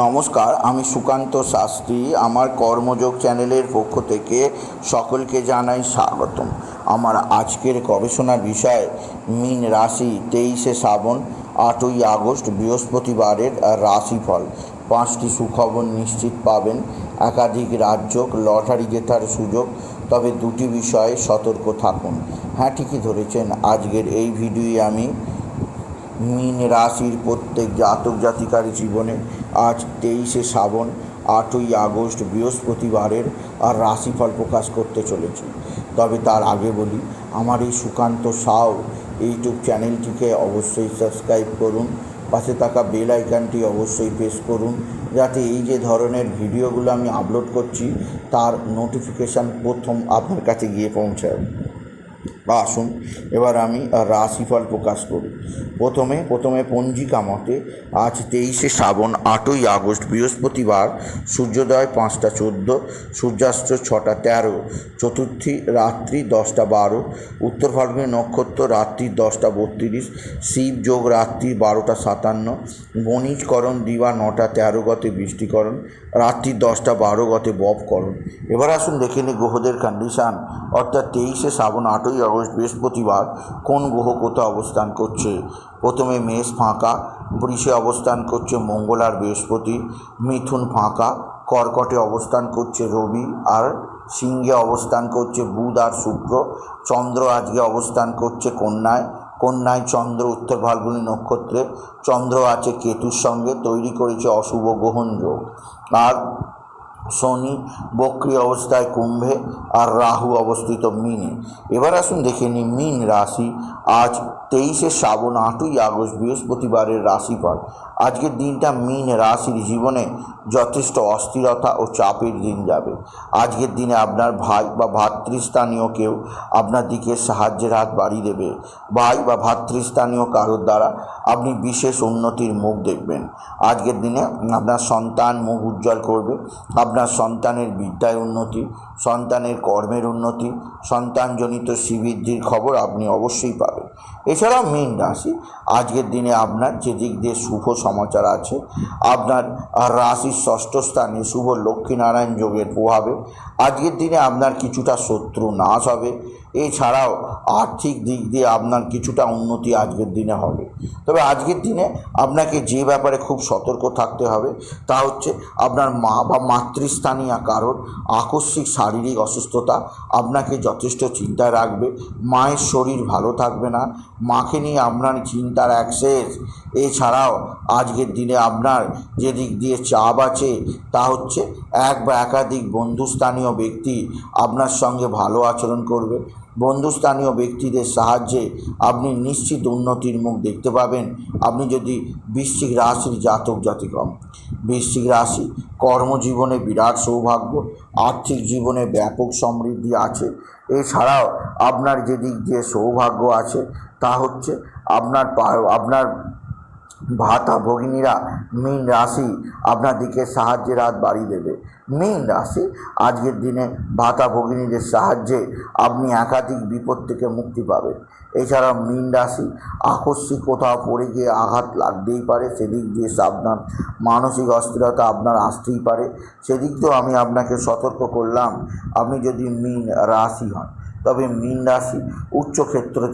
নমস্কার, আমি সুকান্ত শাস্ত্রী। আমার কর্মযোগ চ্যানেলের পক্ষ থেকে সকলকে জানাই স্বাগতম। আমার আজকের গবেষণার বিষয়, মীন রাশি, তেইশে শ্রাবণ, আটই আগস্ট, বৃহস্পতিবারের রাশিফল। পাঁচটি সুখবর নিশ্চিত পাবেন। একাধিক রাজ্য লটারি জেতার সুযোগ, তবে দুটি বিষয়ে সতর্ক থাকুন। হ্যাঁ ঠিকই ধরেছেন। আজকের এই ভিডিওয়ে আমি মীন রাশির প্রত্যেক জাতক জাতিকার জীবনে আজ তেইশে শ্রাবণ, আটই আগস্ট বৃহস্পতিবারের আর রাশিফল প্রকাশ করতে চলেছি। তবে তার আগে বলি, আমার এই সুকান্ত সাউ ইউটিউব চ্যানেলটিকে অবশ্যই সাবস্ক্রাইব করুন, পাশে থাকা বেল আইকনটি অবশ্যই প্রেস করুন, যাতে এই যে ধরনের ভিডিওগুলো আমি আপলোড করছি, তার নোটিফিকেশান প্রথম আপনার কাছে গিয়ে পৌঁছায়। বা আসুন, এবার আমি রাশিফল প্রকাশ করি। প্রথমে প্রথমে পঞ্জিকা মতে, আজ তেইশে শ্রাবণ আটই আগস্ট, বৃহস্পতিবার, সূর্যোদয় পাঁচটা চোদ্দ, সূর্যাস্ত ছটা তেরো, চতুর্থী রাত্রি দশটা বারো, উত্তর ফাল্গুনী নক্ষত্র রাত্রি দশটা বত্রিশ, শিব যোগ রাত্রি বারোটা সাতান্ন, বণিজকরণ দিবা নটা তেরো গতে বৃষ্টিকরণ, রাত্রি দশটা বারো গতে ববকরণ এবার আসুন দেখে নিই গ্রহদের কন্ডিশান অর্থাৎ তেইশে শ্রাবণ আটই আগস্ট বৃহস্পতিবার কোন গ্রহ কোথাও অবস্থান করছে? প্রথমে মেষ ফাঁকা, বৃষে অবস্থান করছে মঙ্গল আর বৃহস্পতি, মিথুন ফাঁকা, কর্কটে অবস্থান করছে রবি আর সিংহে অবস্থান করছে বুধ আর শুক্র, চন্দ্র আজকে অবস্থান করছে কন্যায় কন্যায় চন্দ্র, উত্তর ফাল্গুনী নক্ষত্রে, চন্দ্র আছে কেতুর সঙ্গে, তৈরি করেছে অশুভ গ্রহণ যোগ। আর শনি বক্রি অবস্থায় কুম্ভে আর রাহু অবস্থিত মিনে। এবার আসুন দেখে নিই মিন রাশি। আজ তেইশে শ্রাবণ আটই আগস্ট বৃহস্পতিবারের রাশিফল। আজকের দিনটা মিন রাশির জীবনে যথেষ্ট অস্থিরতা ও চাপের দিন যাবে। আজকের দিনে আপনার ভাই বা ভাতৃস্থানীয় কেউ আপনার দিকে সাহায্যের হাত বাড়িয়ে দেবে। ভাই বা ভাতৃস্থানীয় কারোর দ্বারা আপনি বিশেষ উন্নতির মুখ দেখবেন। আজকের দিনে আপনার সন্তান মুখ উজ্জ্বল করবে। আপনার সন্তানের বিদ্যায় উন্নতি, সন্তানের কর্মের উন্নতি, সন্তানজনিত শ্রীবৃদ্ধির খবর আপনি অবশ্যই পাবেন। এছাড়াও মীন রাশি, আজকের দিনে আপনার যে দিক দিয়ে শুভ সমাচার আছে। আপনার রাশির ষষ্ঠ স্থানে শুভ লক্ষ্মীনারায়ণ যোগের প্রভাবে। আজকের দিনে আপনার কিছুটা শত্রু নাশ হবে। এছাড়াও আর্থিক দিক দিয়ে আপনার কিছুটা উন্নতি আজকের দিনে হবে। তবে আজকের দিনে আপনাকে যে ব্যাপারে খুব সতর্ক থাকতে হবে তা হচ্ছে আপনার মা বা মাতৃস্থানীয় কারোর আকস্মিক শারীরিক অসুস্থতা আপনাকে যথেষ্ট চিন্তায় রাখবে। মায়ের শরীর ভালো থাকবে না। মাকে নিয়ে আপনার চিন্তার অ্যাক্সেস। এছাড়াও আজকের দিনে আপনার যে দিক দিয়ে চাপ আছে তা হচ্ছে এক বা একাধিক বন্ধুস্থানীয় ব্যক্তি আপনার সঙ্গে ভালো আচরণ করবে। বন্ধুস্থানীয় ব্যক্তিদের সাহায্যে আপনি নিশ্চিত উন্নতির মুখ দেখতে পাবেন। আপনি যদি বৃশ্চিক রাশির জাতক জাতিকম বৃশ্চিক রাশি কর্মজীবনে বিরাট সৌভাগ্য, আর্থিক জীবনে ব্যাপক সমৃদ্ধি আছে। এছাড়াও আপনার যে দিক দিয়ে সৌভাগ্য আছে, তা হচ্ছে আপনার আপনার ভাতা ভগিনীরা মীন রাশি আপনার দিকে সাহায্যের হাত বাড়িয়ে দেবে। মীন রাশি, আজকের দিনে ভাতা ভগিনীদের সাহায্যে আপনি একাধিক বিপদ থেকে মুক্তি পাবেন। এছাড়া মীন রাশি, আকস্মিক কোথাও পড়ে গিয়ে আঘাত লাগতেই পারে, সেদিক দিয়ে সাবধান মানসিক অস্থিরতা আপনার আসতেই পারে। সেদিক দিয়েও আমি আপনাকে সতর্ক করলাম, আপনি যদি মীন রাশি হন তবে মীন রাশি উচ্চ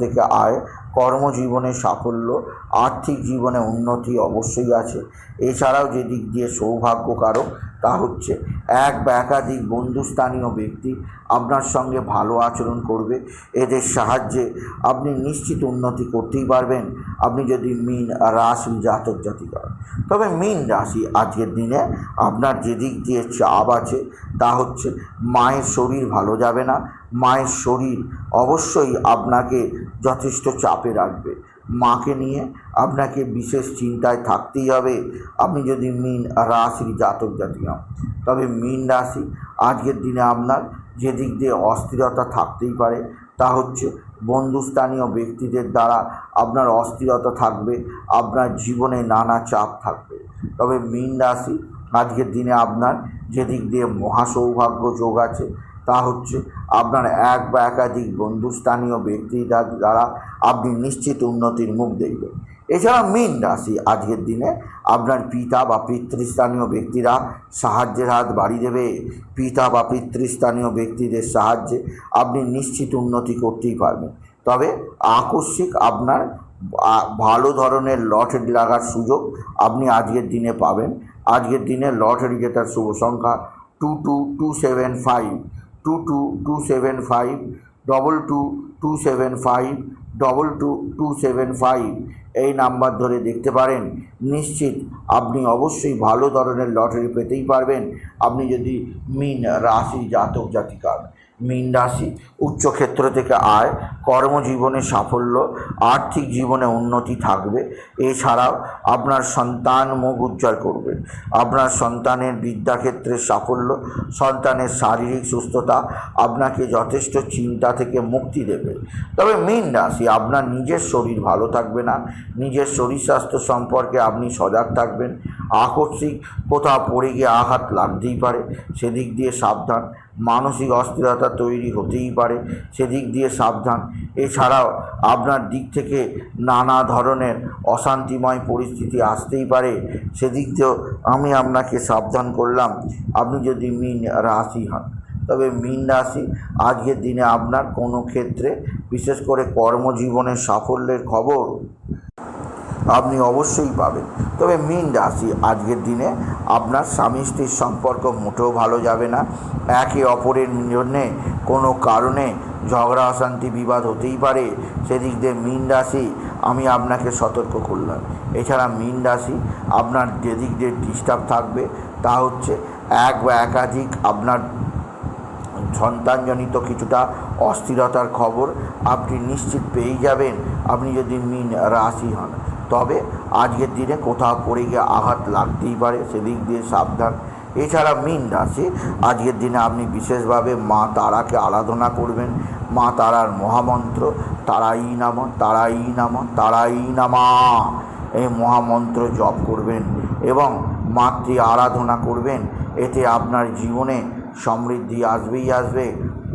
থেকে আয়, কর্মজীবনে সাফল্য, আর্থিক জীবনে উন্নতি অবশ্যই আছে। এছাড়াও যে দিক দিয়ে সৌভাগ্যকারক তা হচ্ছে এক বা একাধিক বন্ধুস্থানীয় ব্যক্তি আপনার সঙ্গে ভালো আচরণ করবে। এদের সাহায্যে আপনি নিশ্চিত উন্নতি করতেই পারবেন। আপনি যদি মিন রাশি জাতক জাতিকা। তবে মিন রাশি আজকের দিনে আপনার যে দিয়ে চাপ আছে তা হচ্ছে মায়ের শরীর ভালো যাবে না মায়ের শরীর অবশ্যই আপনাকে যথেষ্ট চাপে রাখবে। মাকে নিয়ে আপনাকে বিশেষ চিন্তায় থাকতেই হবে। আপনি যদি মিন রাশির জাতক জাতি হন, তবে মিন রাশি আজকের দিনে আপনার যে দিক দিয়ে অস্থিরতা থাকতেই পারে, তা হচ্ছে বন্ধুস্থানীয় ব্যক্তিদের দ্বারা আপনার অস্থিরতা থাকবে, আপনার জীবনে নানা চাপ থাকবে। তবে মীন রাশি আজকের দিনে আপনার যে দিক দিয়ে মহাসৌভাগ্য যোগ আছে তা হচ্ছে আপনার এক বা একাধিক বন্ধুস্থানীয় ব্যক্তি দ্বারা আপনি নিশ্চিত উন্নতির মুখ দেখবেন। এছাড়া মীন রাশি আজকের দিনে আপনার পিতা বা পিতৃস্থানীয় ব্যক্তিরা সাহায্যের হাত বাড়িয়ে দেবে। পিতা বা পিতৃস্থানীয় ব্যক্তিদের সাহায্যে আপনি নিশ্চিত উন্নতি করতেই পারবেন। তবে আকস্মিক আপনার ভালো ধরনের লটারি লাগার সুযোগ আপনি আজকের দিনে পাবেন। আজকের দিনে লটারি জেতার শুভ সংখ্যা two two two seven five. Two two two seven five double two two seven five double two two seven five এই নাম্বার ধরে দেখতে পারেন। নিশ্চিত আপনি অবশ্যই ভালো ধরনের লটারি পেতেই পারবেন। আপনি যদি মিন রাশি জাতক জাতিকার মীন উচ্চক্ষেত্র থেকে আয়, কর্মজীবনে সাফল্য, আর্থিক জীবনে উন্নতি থাকবে। এছাড়াও আপনার সন্তান মুখ উজ্জ্বল করবে। আপনার সন্তানের বিদ্যাক্ষেত্রে সাফল্য, সন্তানের শারীরিক সুস্থতা আপনাকে যথেষ্ট চিন্তা থেকে মুক্তি দেবে। তবে মীন রাশি, আপনার নিজের শরীর ভালো থাকবে না। নিজের শরীর স্বাস্থ্য সম্পর্কে আপনি সজাগ থাকবেন। আকস্মিক কোথাও পড়ে গিয়ে আঘাত লাগতেই পারে। সেদিক দিয়ে সাবধান। মানসিক অস্থিরতা তৈরি হতেই পারে, সেদিক দিয়ে সাবধান। এছাড়াও আপনার দিক থেকে নানা ধরনের অশান্তিময় পরিস্থিতি আসতেই পারে, সেদিক দিয়েও আমি আপনাকে সাবধান করলাম, আপনি যদি মিন রাশি হন। তবে মীন রাশি আজকের দিনে আপনার কোনো ক্ষেত্রে বিশেষ করে কর্মজীবনের সাফল্যের খবর আপনি অবশ্যই পাবেন। তবে মীন রাশি আজকের দিনে আপনার স্বামী স্ত্রীর সম্পর্ক মোটেও ভালো যাবে না। একে অপরের জন্যে কোনো কারণে ঝগড়া, অশান্তি, বিবাদ হতেই পারে। সেদিক দিয়ে মীন রাশি, আমি আপনাকে সতর্ক করলাম। এছাড়া মীন রাশি, আপনার যেদিক দিয়ে ডিস্টার্ব থাকবে তা হচ্ছে এক বা একাধিক আপনার সন্তানজনিত কিছুটা অস্থিরতার খবর আপনি নিশ্চিত পেয়েই যাবেন। আপনি যদি মিন রাশি হন তবে আজকের দিনে কোথাও পড়ে গিয়ে আঘাত লাগতেই পারে, সেদিক দিয়ে সাবধান। এছাড়া মিন রাশি, আজকের দিনে আপনি বিশেষভাবে মা তারাকে আরাধনা করবেন। মা তারার মহামন্ত্র, তারাই নাম তারাই নাম, তারাই নামা। এই মহামন্ত্র জপ করবেন এবং মাতৃ আরাধনা করবেন। এতে আপনার জীবনে সমৃদ্ধি আসবেই আসবে।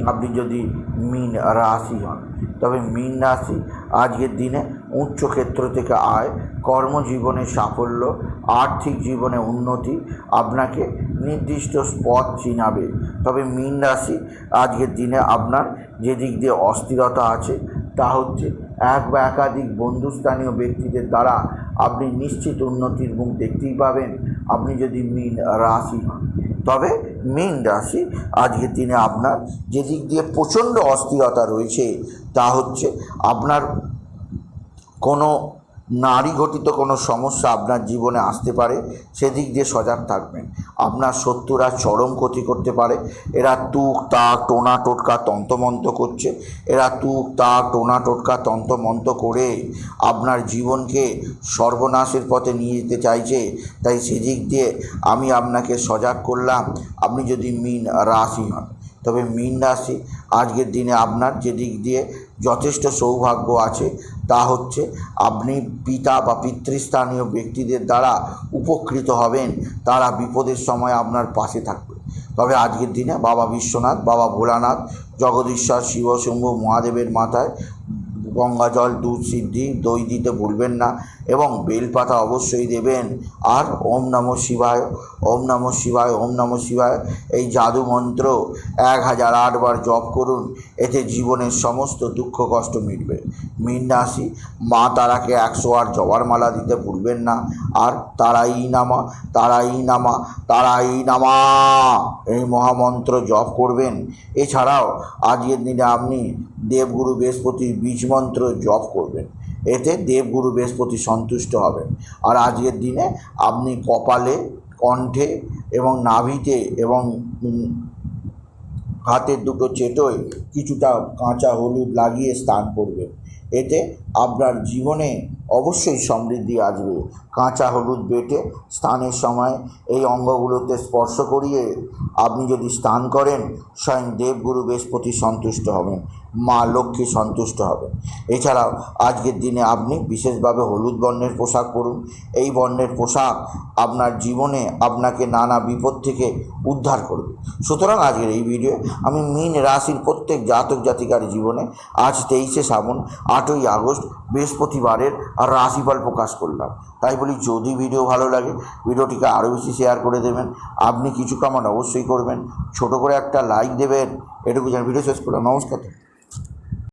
আপনি যদি মিন রাশি হন, তবে মিন রাশি আজকের দিনে উচ্চ ক্ষেত্র থেকে আয়, কর্মজীবনে সাফল্য, আর্থিক জীবনে উন্নতি আপনাকে নির্দিষ্ট পথ চিনাবে। তবে মিন রাশি, আজকের দিনে আপনার যে দিক দিয়ে অস্থিরতা আছে, তা হচ্ছে এক বা একাধিক বন্ধুস্থানীয় ব্যক্তিদের দ্বারা আপনি নিশ্চিত উন্নতির মুখ দেখতেই পাবেন। আপনি যদি মিন রাশি তবে মীন রাশি, আজকের দিনে আপনার যে দিক দিয়ে প্রচণ্ড অস্থিরতা রয়েছে, তা হচ্ছে আপনার কোনো নারী ঘটিত কোনো সমস্যা আপনার জীবনে আসতে পারে, সেদিক দিয়ে সজাগ থাকবেন। আপনার শত্রুরা চরম ক্ষতি করতে পারে। এরা তুক, তাক, টোনা, টোটকা, তন্তমন্ত করছে। এরা তুক, তাক, টোনা, টোটকা, তন্তমন্ত করে আপনার জীবনকে সর্বনাশের পথে নিয়ে যেতে চাইছে। তাই সেদিক দিয়ে আমি আপনাকে সজাগ করলাম। আপনি যদি মিন রাশি হন তবে মীন রাশি আজকের দিনে আপনার যে দিক দিয়ে যথেষ্ট সৌভাগ্য আছে, তা হচ্ছে আপনি পিতা বা পিতৃস্থানীয় ব্যক্তিদের দ্বারা উপকৃত হবেন, তারা বিপদের সময় আপনার পাশে থাকবে। তবে আজকের দিনে বাবা বিশ্বনাথ, বাবা ভোলানাথ, জগদীশ্বর, শিবশম্ভু, মহাদেবের মাথায় গঙ্গা জল, দুধ সিদ্ধি, দই দিতে ভুলবেন না এবং বেলপাতা অবশ্যই দেবেন। আর ওম নমঃ শিবায়, ওম নমঃ শিবায়, ওম নমঃ শিবায় এই জাদু মন্ত্র এক হাজার আটবার জপ করুন, এতে জীবনের সমস্ত দুঃখ কষ্ট মিটবে। মীন রাশি মা তারাকে একশো আট জবার মালা দিতে ভুলবেন না। আর তারা তারাই নামা তারা তারাই নামা তারা তারাই নামা এই মহামন্ত্র জপ করবেন। এছাড়াও আজকের দিনে আপনি দেবগুরু বৃহস্পতির বীজ মন্ত্র জপ করবেন। এতে দেবগুরু বৃহস্পতি সন্তুষ্ট হবেন। আর আজকের দিনে আপনি কপালে, কণ্ঠে এবং নাভিতে এবং হাতের দুটো চেটোয় কিছুটা কাঁচা হলুদ লাগিয়ে স্নান করবেন। এতে আপনার জীবনে অবশ্যই সমৃদ্ধি আসবে। কাঁচা হলুদ বেটে স্নানের সময় এই অঙ্গগুলোতে স্পর্শ করিয়ে আপনি যদি স্নান করেন, স্বয়ং দেবগুরু বৃহস্পতি সন্তুষ্ট হবেন, মা লক্ষ্মী সন্তুষ্ট হবেন। এছাড়াও আজকের দিনে আপনি বিশেষভাবে হলুদ বর্ণের পোশাক পরুন। এই বর্ণের পোশাক আপনার জীবনে আপনাকে নানা বিপদ থেকে উদ্ধার করবে। সুতরাং আজকের এই ভিডিও আমি মীন রাশির প্রত্যেক জাতক জাতিকার জীবনে আজ তেইশে শ্রাবণ, আটই আগস্ট, বৃহস্পতিবারের আর রাশিফল প্রকাশ করলাম। তাই বলি, যদি ভিডিও ভালো লাগে ভিডিওটিকে আরও বেশি শেয়ার করে দেবেন। আপনি কিছু কামান অবশ্যই করবেন। ছোট করে একটা লাইক দেবেন। এটুকু যেন ভিডিও শেষ করলাম। নমস্কার।